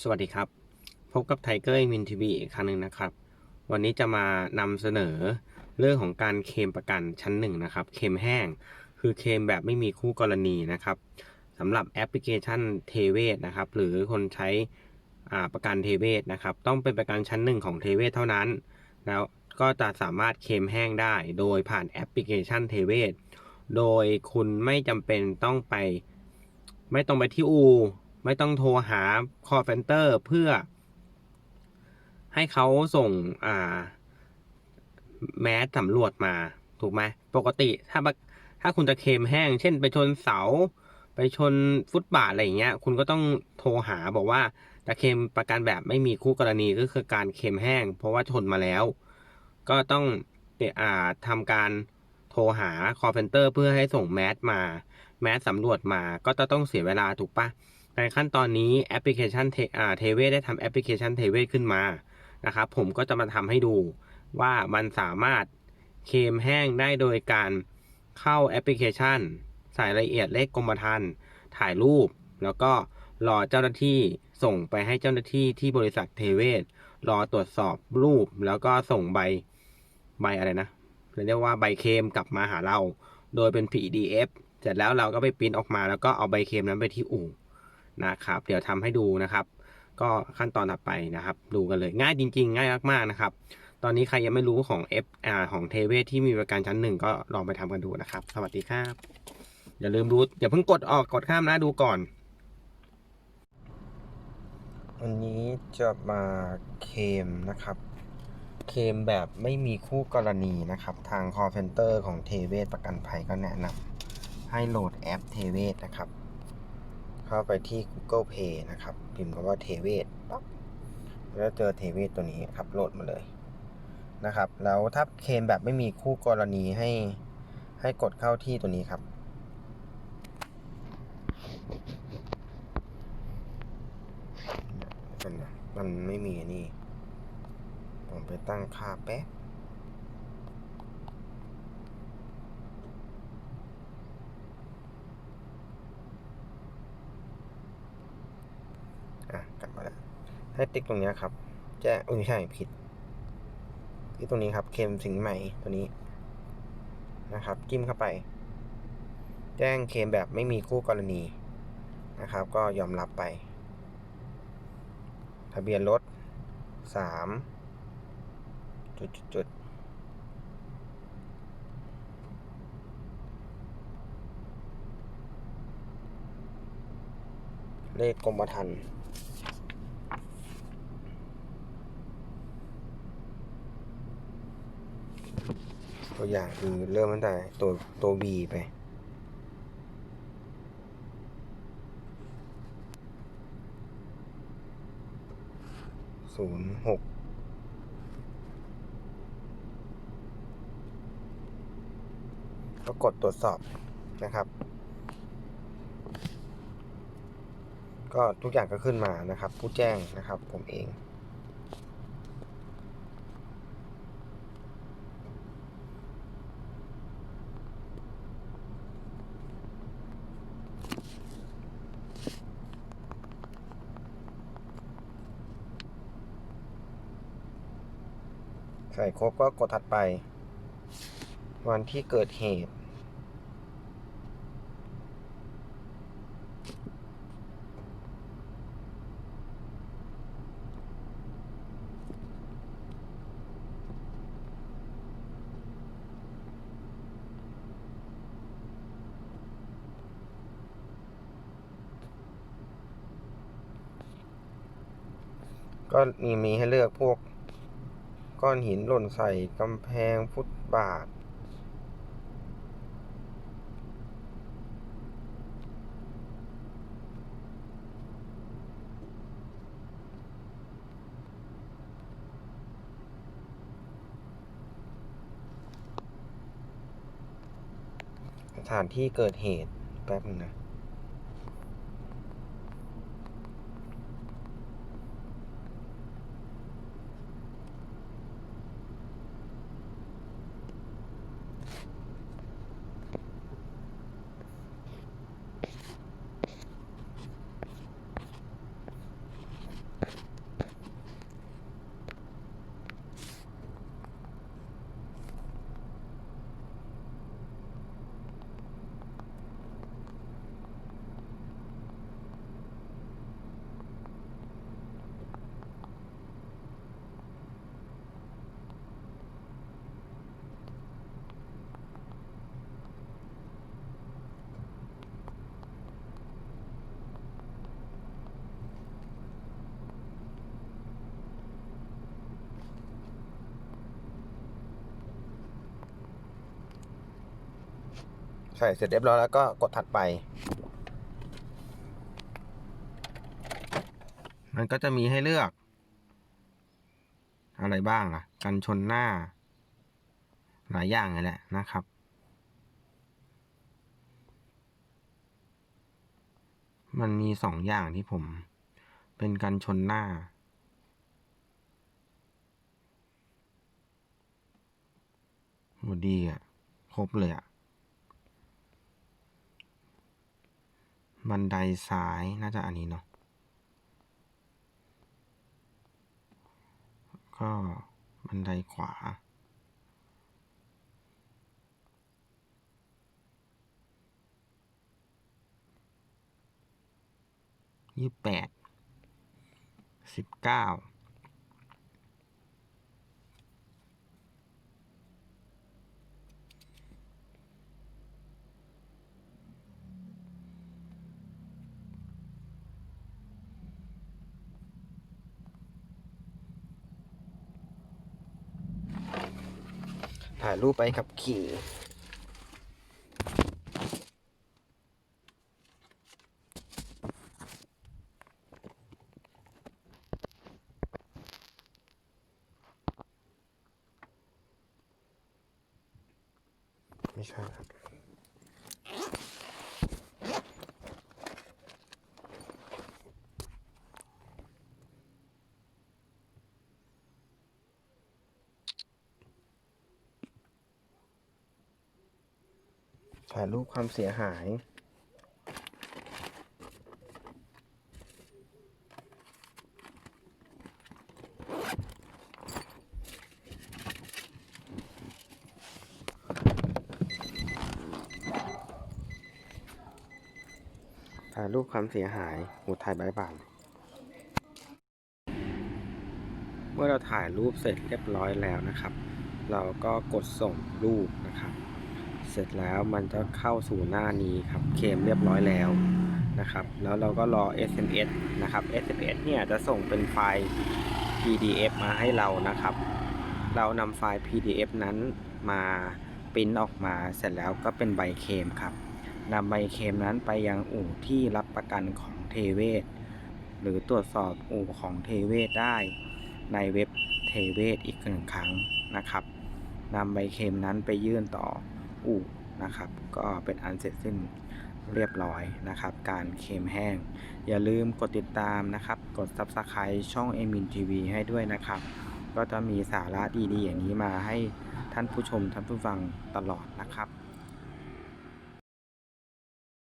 สวัสดีครับ พบกับไทเกอร์มินทีวีอีกครั้งหนึ่งนะครับ วันนี้จะมานำเสนอเรื่องของการเคลมประกันชั้นหนึ่งนะครับ เคลมแห้ง คือเคลมแบบไม่มีคู่กรณีนะครับสำหรับแอปพลิเคชันเทเวศนะครับ หรือคนใช้ประกันเทเวศนะครับ ต้องเป็นประกันชั้นหนึ่งของเทเวศเท่านั้น แล้วก็จะสามารถเคลมแห้งได้ โดยผ่านแอปพลิเคชันเทเวศโดยคุณไม่จำเป็นต้องไป ไม่ต้องไปที่อู ไม่ต้องโทรหา call center เพื่อ ให้เขาส่งอ่า แมสสำรวจมาถูกไหมปกติถ้าถ้าคุณจะเคมแห้ง เช่น ไปชนเสา ไปชนฟุตบาทอะไรอย่างเงี้ย คุณก็ต้องโทรหาบอกว่าจะเคมประกันแบบไม่มีคู่กรณีก็คือการเคมแห้ง เพราะว่าชนมาแล้ว ก็ต้องอ่าทำการโทรหา call center เพื่อให้ส่งแมสมา แมสสำรวจมาก็จะต้องเสียเวลาถูกปะ ในขั้นตอนนี้แอปพลิเคชันเทเวได้ทำแอปพลิเคชันเทเวขึ้นมานะครับผมก็จะมาทำให้ดูว่ามันสามารถเคมแห้งได้โดยการเข้าแอปพลิเคชัน ใส่รายละเอียดเลขกรมธรรม์ถ่ายรูป แล้วก็รอเจ้าหน้าที่ส่งไปให้เจ้าหน้าที่ที่บริษัทเทเวศรอตรวจสอบรูป แล้วก็ส่งใบใบอะไรนะเรียกว่าใบเคมกลับมาหาเรา โดยเป็น PDF เสร็จแล้วเราก็ไปปริ้นออกมาแล้วก็เอาใบเคมนั้นไปที่อู่ นะครับ เดี๋ยวทำให้ดูนะครับ ก็ขั้นตอนถัดไปนะครับ ดูกันเลยง่ายจริง ๆ ง่ายมากๆนะครับ ตอนนี้ใครยังไม่รู้ของ F อ่าของเทเวศที่มีบริการชั้นหนึ่งก็ลองไปทำกันดูนะครับ สวัสดีครับอย่าลืมดูอย่าเพิ่งกดออกกดข้ามนะดูก่อนวันนี้จะมาเคมนะครับ เคมแบบไม่มีคู่กรณีนะครับ ทาง call center ของเทเวศประกันภัยก็แนะนำให้โหลดแอปเทเวศนะครับ เข้าไปที่ Google Play นะครับ พิมพ์คำว่าเทเวศปั๊บแล้วเจอเทเวศตัวนี้ครับโหลดมาเลยนะครับ แล้วถ้าเคลมแบบไม่มีคู่กรณีให้ให้กดเข้าที่ตัวนี้ครับ มันไม่มีนี่ ผมไปตั้งค่าแป๊บ อะกลับมาแล้วให้ติ๊กตรงนี้ครับแจ้งอุ้ยไม่ใช่ผิดที่ตรงนี้ครับเคลมสินใหม่ตัวนี้นะครับ จิ้มเข้าไป แจ้งเคลมแบบไม่มีคู่กรณีนะครับ ก็ยอมรับไป ทะเบียนรถสามจุดจุด เลขกรมธรรม์ตัวอย่างคือเริ่มตั้งแต่ตัวตัว V ไป ศูนย์หกก็กดตรวจสอบนะครับ ก็ทุกอย่างก็ขึ้นมานะครับ ผู้แจ้งนะครับ ผมเอง ใส่ครบก็กดถัดไป วันที่เกิดเหตุ ก็มีมีให้เลือกพวก ก้อนหินหล่นใส่กำแพงฟุตบาท สถานที่เกิดเหตุแป๊บนึงนะ ก ใส่เสร็จเรียบร้อยแล้วก็กดถัดไป มันก็จะมีให้เลือก อะไรบ้างอะ กันชนหน้า หลายอย่างเลยแหละนะครับ มันมีสองอย่างที่ผม เป็นกันชนหน้าโหดีอะ ครบเลยอะ บันไดซ้ายน่าจะอันนี้เนาะก็บันไดขวา ยี่สิบแปด สิบเก้า ถ่ายรูปไปขับขี่ไม่ใช่ครับ ถ่ายรูปความเสียหาย ถ่ายรูปความเสียหายโหถ่ายใบบานเมื่อเราถ่ายรูปเสร็จเรียบร้อยแล้วนะครับ เราก็กดส่งรูปนะครับ เสร็จแล้วมันจะเข้าสู่หน้านี้ครับเคมเรียบร้อยแล้วนะครับ แล้วเราก็รอ SMS นะครับ SMS เนี่ยจะส่งเป็นไฟล์ PDF มาให้เรานะครับ เรานำไฟล์ PDF นั้นมาปริ้นออกมาเสร็จแล้วก็เป็นใบเคมครับนำใบเคมนั้นไปยังอู่ที่รับประกันของเทเวศหรือตรวจสอบอู่ของเทเวศได้ ในเว็บเทเวศอีกหนึ่งครั้งนะครับนำใบเคมนั้นไปยื่นต่อ อู่นะครับ ก็เป็นอันเสร็จสิ้นเรียบร้อยนะครับ การเค็มแห้ง อย่าลืมกดติดตามนะครับ กด Subscribe ช่อง e m i n TV ให้ด้วยนะครับ ก็จะมีสาระดีๆอย่างนี้มาให้ท่านผู้ชมท่านผู้ฟังตลอดนะครับ